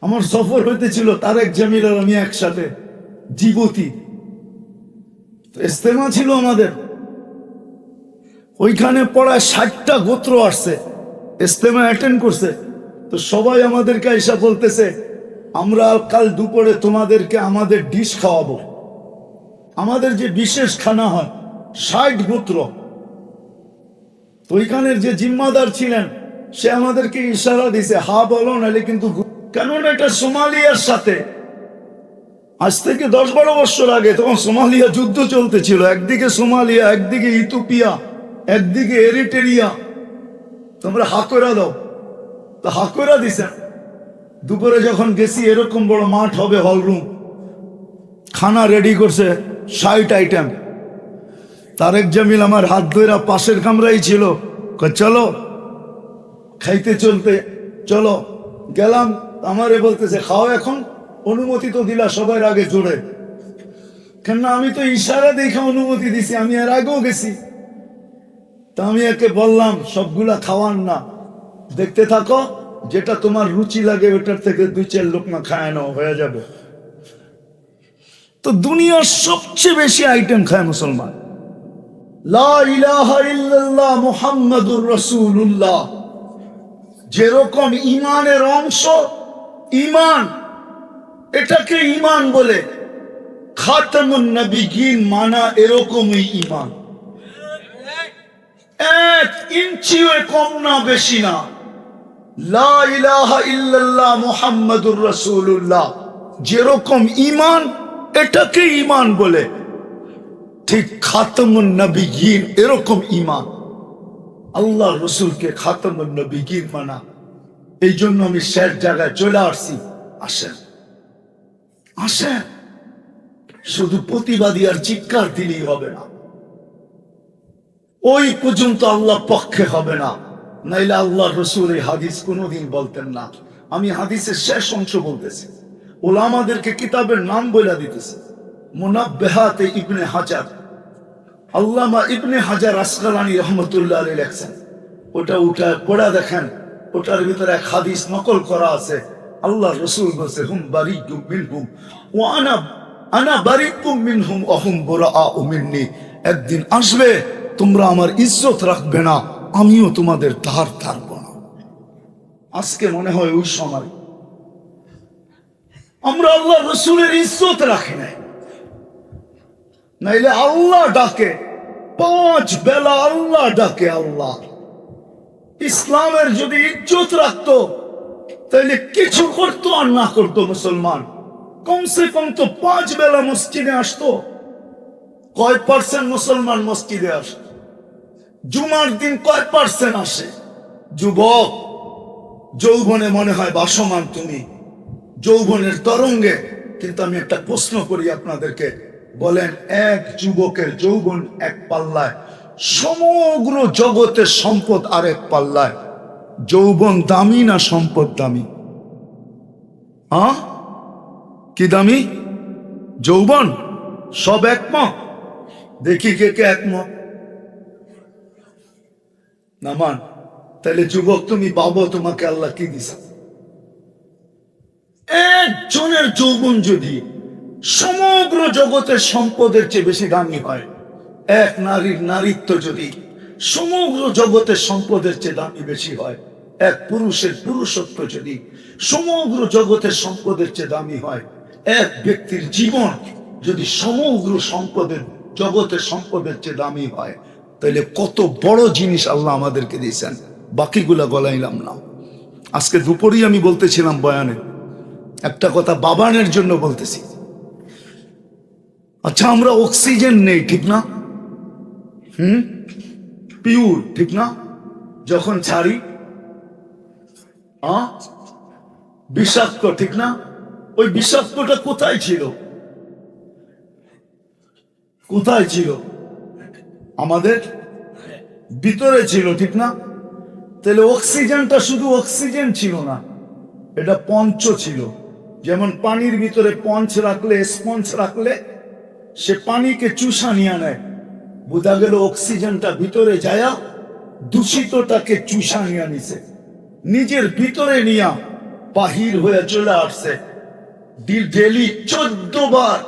আমার সফর হইতেছিল তারেক জামিল আর আমি একসাথে। জীবতী। ইস্তেমা ছিল আমাদের। ওইখানে পড়ায় ষাটটা গোত্র আসছে। ইস্তেমা অ্যাটেন্ড করছে। তো সবাই আমাদেরকে এসা বলতেছে, আমরা কাল দুপুরে তোমাদেরকে আমাদের ডিশ খাওয়াবো। আমাদের যে বিশেষ খানা হয়, ষাট গোত্র। তো ওইখানের যে জিম্মাদার ছিলেন, সে আমাদেরকে ইশারা দিছে, হা, বলো, নাহলে কিন্তু কেননা এটা সোমালিয়ার সাথে। আজ থেকে দশ বারো বছর আগে তখন সোমালিয়া যুদ্ধ চলতেছিল। একদিকে সোমালিয়া, একদিকে ইথোপিয়া একদিকে এরিটেরিয়া। তোমরা হাকোরা দাও। তো হাকোরা দিছেন দুপুরে যখন গেছি, এরকম বড় মাঠ হবে হলরুম খানা রেডি করছে, ষাট আইটেম তারেক জামিল আমার হাত ধইরা পাশের কামরাই ছিল। চলো, খাইতে চলতে, চলো। গেলাম। আমারে বলতেছে, খাও এখন, অনুমতি তো দিলা সবার আগে জোরে। কেন আমি তো ইশারা দেখে অনুমতি দিছি, আমি আর আগেও গেছি। তা আমি একে বললাম, সবগুলা খাওয়ান না। দেখতে থাকো, যেটা তোমার রুচি লাগে, ওটার থেকে দুই চার লোক না খায় নাও, হয়ে যাবে। তো দুনিয়ার সবচেয়ে বেশি আইটেম খায় মুসলমান। মুহাম্মাদুর রাসূলুল্লাহ। যেরকম ইমানের অংশ ইমান এটাকে ইমান বলে। খাতামুন নবিগিন মানা এরকমই ইমান এক ইঞ্চিও কম না, বেশি না। লা ইলাহা যেরকম ইমান এটাকে ইমান বলে। ঠিক খাতামুন নবিগিন এরকম ইমান আল্লাহ রসুলকে খাতামুন নবিগিন মানা। এই জন্য আমি শেষ জায়গায় চলে আসছি। আসেন। আসেন। শুধু প্রতিবাদী আর চিৎকার দিলেই হবে না। ওই পর্যন্ত আল্লাহ পক্ষে হবে না। নাইলে আল্লাহ রসুল এই হাদিস কোনোদিন বলতেন না। আমি হাদিসের শেষ অংশ বলতেছি। ওলামাদেরকে কিতাবের নাম বলে দিতেছে। মুনাব্বেহাতে ইবনে হাজার। আল্লামা ইবনে হাজার আসকালানি রহমতুল্লাহ আলী লেখছেন। ওটা উঠা পড়া দেখেন। ওটার ভিতরে এক হাদিস নকল করা আছে। আল্লাহ রসুল বলছে, হুম বারি মিনহুম ও আনা আনা বারিকুম মিনহুম অহুম বোরা মিন্নি। একদিন আসবে, তোমরা আমার ইজ্জত রাখবে না, আমিও তোমাদের ধার থাকব না। আজকে মনে হয় ওই সময় আমরা আল্লাহ রসুলের ইজ্জত রাখি নাই। নাইলে আল্লাহ ডাকে, পাঁচ বেলা আল্লাহ ডাকে আল্লাহ। ইসলামের যদি ইজ্জত রাখতো তাহলে কিছু করতো আর না করতো মুসলমান। কমসে কম তো পাঁচ বেলা মসজিদে আসতো। কয় পার্সেন্ট মুসলমান মসজিদে আসে? জুমার দিন কয় পার্সেন্ট আসে? যুবক, যৌবনে মনে হয় বাসমান তুমি। যৌবনের তরঙ্গে কিন্তু আমি একটা প্রশ্ন করি আপনাদেরকে। বলেন, এক যুবকের যৌবন এক পাল্লায়। সমগ্র জগতের সম্পদ আরেক পাল্লায়। যৌবন দামি না সম্পদ দামি? হ্যাঁ? কি দামি? যৌবন? সব একমত? দেখি কে কে একমত। না মান তাহলে যুবক তুমি পাবো তোমাকে আল্লাহ কি দিছে? একজনের যৌবন যদি সমগ্র জগতের সম্পদের চেয়ে বেশি দামি হয় এক নারীর নারীত্ব যদি সমগ্র জগতের সম্পদের চেয়ে দামি বেশি হয়, এক পুরুষের পুরুষত্ব যদি সমগ্র জগতের সম্পদের চেয়ে দামি হয়, এক ব্যক্তির জীবন যদি সমগ্র সম্পদের, জগতের সম্পদের চেয়ে দামি হয়, তাহলে কত বড় জিনিস আল্লাহ আমাদেরকে দিয়েছেন। বাকিগুলা গলাইলাম না। আজকে দুপুরেই আমি বলতেছিলাম বয়ানে, একটা কথা বাবানের জন্য বলতেছি। আচ্ছা আমরা অক্সিজেন নেই, ঠিক না? হুম? পিওর, ঠিক না? যখন ছাড়ি? বিষাক্ত, ঠিক না? ওই বিষাক্তটা কোথায় ছিল? কোথায় ছিল? আমাদের ভিতরে ছিল, ঠিক না? তাহলে অক্সিজেনটা শুধু অক্সিজেন ছিল না, এটা পঞ্চ ছিল। যেমন পানির ভিতরে পঞ্চ রাখলে, স্পঞ্জ রাখলে, সে পানিকে চুষা নিয়ে নেয়। বোঝা গেল অক্সিজেনটা ভিতরে যায়া দূষিতটাকে চুষা নিয়ে নিছে। নিজের ভিতরে নিয়া বাহির হয়ে চলে আসছে। ডেলি চোদ্দ বার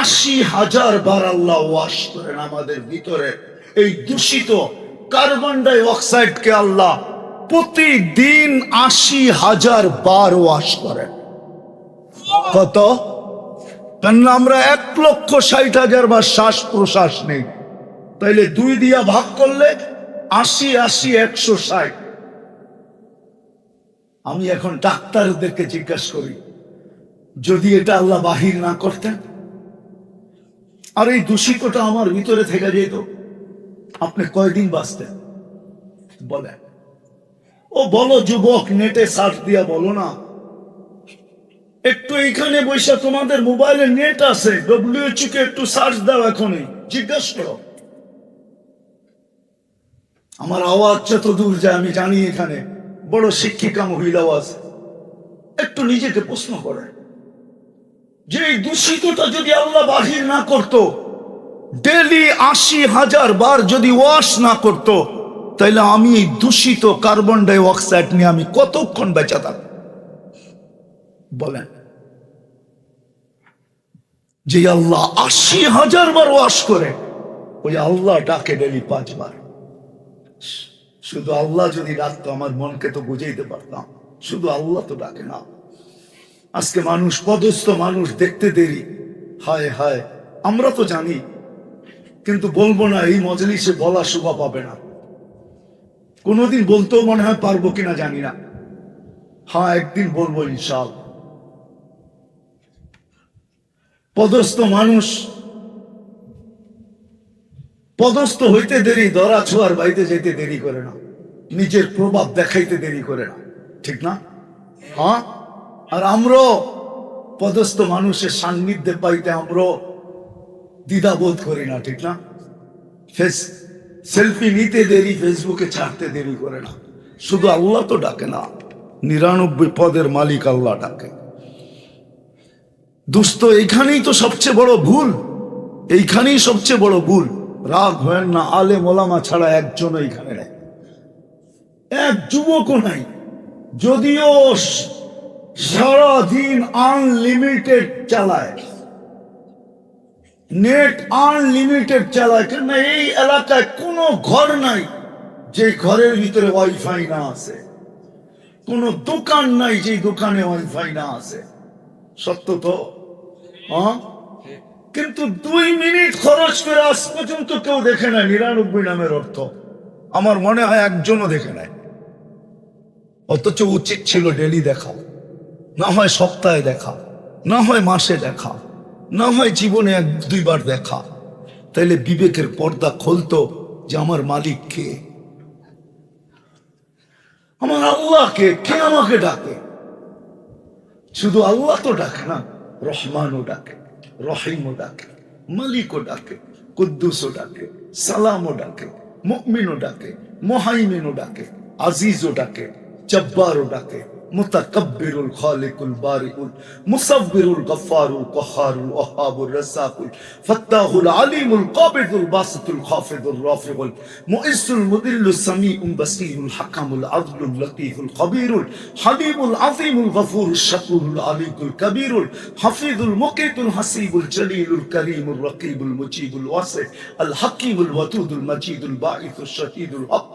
আশি হাজার বার আল্লাহ ওয়াশ করেন আমাদের ভিতরে। এই দূষিত কার্বন ডাই অক্সাইডকে আল্লাহ প্রতিদিন আশি হাজার বার ওয়াশ করেন। কত? কেন আমরা এক লক্ষ ষাট হাজার বার শ্বাস প্রশ্বাস নেই। তাইলে দুই দিয়া ভাগ করলে আশি আশি, একশো ষাট। আমি এখন ডাক্তারদেরকে জিজ্ঞাসা করি, যদি এটা আল্লাহ বাহির না করতেন, আর এই দূষিতটা আমার ভিতরে থেকে যেত, আপনি কয়দিন বাঁচতেন? বলেন। ও বলো, যুবক, নেটে সার্চ দিয়া বলো না। একটু এখানে বৈশা তোমাদের মোবাইলে নেট আছে ডব্লিউএচও কে একটু সার্চ দাও এখনই, জিজ্ঞাসা করো। আমার আওয়াজ যত দূর যায় আমি জানি এখানে। বড় শিক্ষিকা মহিলাও আছে একটু নিজেকে প্রশ্ন করে যে এই দূষিতটা যদি আল্লাহ বাহির না করত, ডেলি আশি হাজার বার যদি ওয়াশ না করত, তাইলে আমি এই দূষিত কার্বন ডাই অক্সাইড নিয়ে আমি কতক্ষণ বেঁচে থাকব? বলেন। যে আল্লাহ আশি হাজার বার ওয়াশ করে, ওই আল্লাহ ডাকে ডেলি পাঁচবার। শুধু আল্লাহ যদি ডাকতো, আমার মনকে তো বুঝাইতে পারতাম। শুধু আল্লাহ তো ডাকে না। আজকে মানুষ, পদস্থ মানুষ, দেখতে দেরি। হায় হায়, আমরা তো জানি, কিন্তু বলব না, এই মজলিসে বলা শোভা পাবে না। কোনোদিন বলতেও মনে হয় পারব কিনা জানি না। হ্যাঁ একদিন বলব ইনশাল পদস্থ মানুষ পদস্থ হইতে দেরি, দরা ছোয়ার বাড়িতে যেতে দেরি করে না। নিজের প্রভাব দেখাইতে দেরি করে না। ঠিক না? হ্যাঁ? আর আমরা পদস্থ মানুষের সান্নিধ্যে পাইতে আমরা দ্বিধাবোধ করি না, ঠিক না? ফেস, সেলফি নিতে দেরি, ফেসবুকে ছাড়তে দেরি করে না। শুধু আল্লাহ তো ডাকে না, নিরানব্বই পদের মালিক আল্লাহ ডাকে। দুস্থ, এইখানেই তো সবচেয়ে বড় ভুল। এইখানেই সবচেয়ে বড় ভুল। রাগ হয় না আলে মোলামা ছাড়া একজন এইখানে নেই। এক যুবকও নাই। যদিও সারাদিন আনলিমিটেড চালায়। নেট আনলিমিটেড চালায় কেন এই এলাকায় কোনো ঘর নাই যে ঘরের ভিতরে ওয়াইফাই না আছে। কোনো দোকান নাই যে দোকানে ওয়াইফাই না আছে। সত্য তো? হ্যাঁ। কিন্তু দুই মিনিট খরচ করে আজ পর্যন্ত কেউ দেখে না নিরানব্বই নামের অর্থ। আমার মনে হয় একজনও দেখে নাই। অথচ উচিত ছিল ডেলি দেখা। না হয় সপ্তাহে দেখা। না হয় মাসে দেখা। না হয় জীবনে এক, দুইবার দেখা। তাইলে বিবেকের পর্দা খুলতো যে আমার মালিক কে? আমার আল্লাহকে কে আমাকে ডাকে? শুধু আল্লাহ তো ডাকে না, রহমানও ডাকে। রহিমও ডাকে, মালিকও ডাকে, কুদ্দুসও ডাকে, সালামও ডাকে, মুমিনও ডাকে, মোহাইমিনও ডাকে, আজিজও ডাকে, জব্বারও ডাকে। متكبر الخالق البارئ المصور الغفار القهار الوهاب الرزاق الفتاح العليم القابض الباسط الخافض الرافع المؤس المذل السميع البصير الحكم العدل اللطيف الخبير الحليم العظيم الغفور الشكور العلي الكبير الحفيظ المقيت الحسيب الجليل الكريم الرقيب المجيب الواسع الحكيم الودود المجيد الباعث الشهيد الحق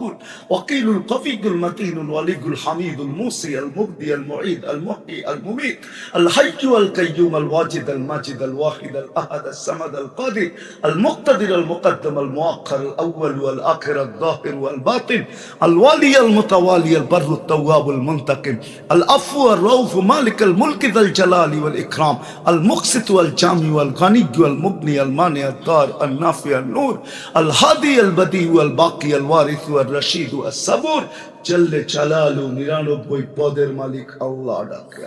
وقيل القوي المتين الولي الحميد الموصي المبدي المعيد المحيي المميت الحي والقيوم الواجد الماجد الواحد الأحد الصمد القادر المقتدر المقدم المؤخر الأول والآخر الظاهر والباطن الوالي المتوالي البر التواب المنتقم العفو الرؤوف مالك الملك ذا الجلال والإكرام المقسط والجامع والغني والمبني المانع الدار النافع النور الهادي البديع والباقي الوارث والرشيد الصبور জল্লে চালালু নিরানব্বই পদের মালিক আল্লাহ ডাকে।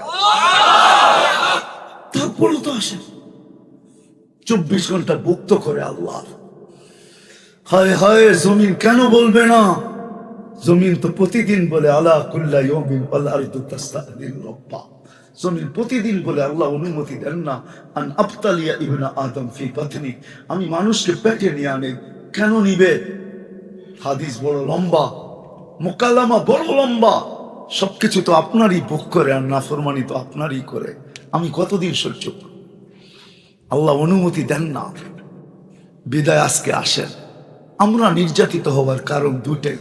তারপরে তো আসে। চব্বিশ ঘণ্টা ভুক্ত করে আল্লাহ। হায় হায়, জমিন কেন বলবে না? জমিন তো প্রতিদিন বলে আল্লাহ কুল্লা ইয়মিন আল্লাহ তাস্তাদিন রব্বা। জমিন প্রতিদিন বলে, আল্লাহ অনুমতি দেন না। আন আফতালিয়া ইবনা আদম ফি পাতনি আমি মানুষকে পেটে নিয়ে আনে। কেন নিবে? হাদিস বড় লম্বা। মোকালামা বড় লম্বা সবকিছু তো আপনারই ভোগ করে আর নাফরমানি তো আপনারই করে। আমি কতদিন সহ্য? আল্লাহ অনুমতি দেন না। বিদায় আজকে আসেন। আমরা নির্যাতিত হওয়ার কারণ দুটাই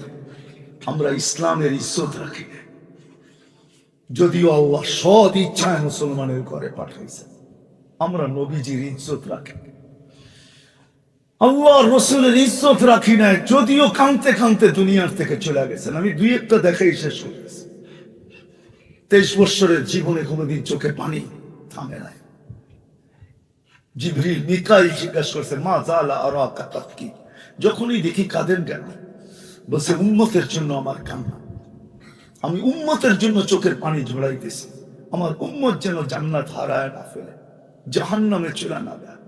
আমরা ইসলামের ইজ্জত রাখি। যদিও আল্লাহ সৎ ইচ্ছায় মুসলমানের ঘরে পাঠাইছে আমরা নবীজির ইজ্জত রাখি। আল্লাহ রসুলের ইজ্জত রাখি নাই, যদিও কানতে কানতে দুনিয়ার থেকে চলে গেছেন। আমি দুই একটা দেখাই শেষ করে তেইশ বৎসরের জীবনে কোনোদিন চোখে পানি থামে নাই। জিবরিল, মিকাইল জিজ্ঞাসা করছে, মা জালা আর কি যখনই দেখি কাঁদেন কেন? বলছে উন্মতের জন্য আমার কান্না। আমি উন্মতের জন্য চোখের পানি ঝরাইতেছি আমার উম্মত যেন জান্নাত হারায় না ফেলে, জাহান্নামে চলে না দেয়